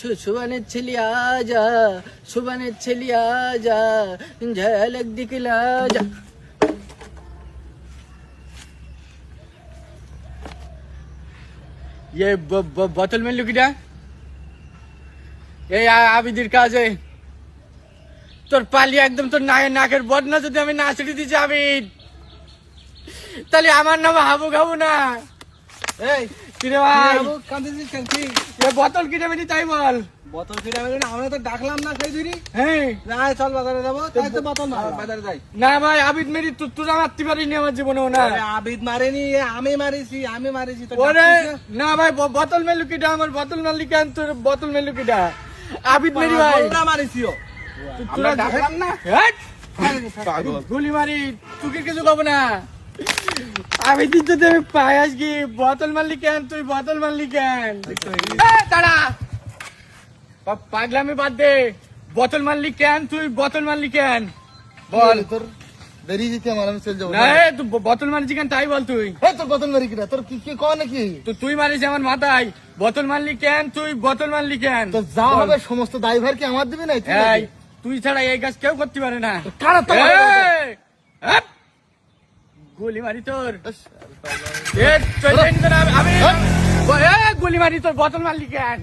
ছু- সুবানের ছেলে আজা সুবানের ছেলে আজা ঝলক দিকলা যা ये ब- ब- बोतल में लुकिटा এই আ- আবিদির কাজে তোর পালিয়ে একদম তোর নাকের নাকের বদনা যদি আমি না ছেড়ে দিচ্ছি আবিদ তাহলে আমার নাম হাবু খাবো না এই কিরে ভাই? বাবু কেন? কি? এ বোতল কিনে তাই বল। বোতল ফিরে আমি আমরা তো ডাকলাম না সেই হ্যাঁ। না চল বাজারে যাব তাই তো বোতল মার বাজারে যাই। না ভাই আবিদ মেরি তুই তোরা মারতে পারিনি আমার জীবনেও না? আবিদ মারেনি আমি মারিছি আমি মারিছি তো ওরে না? না ভাই ব- বোতল মেলু কিটা আমার বোতল মারলি কেন তোর বোতল মেলু কিটা আবিদ মেরি ভাই। মারিছিও। আমরা ডাকলাম না। গুলি মারি তুই কিছু কব না। আমি যদি আমি পাই আজকে বোতল মারলি কেন? তুই বোতল মারলি কেন? পাগলামি বাদ দে। বোতল মারলি কেন? তুই বোতল মারলি কেন? বল। তোর বেরিয়ে যেতে আমার আমি চলে যাব। না তুই বোতল মারলি কেন? তাই বল তুই। তোর বোতল মেরি কিনা? তোর কি কি কয় নাকি? তো তুই মারিস আমার মাথায়। বোতল মারলি কেন? তুই বোতল মারলি কেন? তো যা হবে সমস্ত দায়ভার কি আমার দিবি না? তুই তুই ছাড়া এই কাজ কেউ করতে পারে না। কারা তো! গুলি মারি তোর আমি- এ, গুলি মারি তোর বোতল মারলি কেন?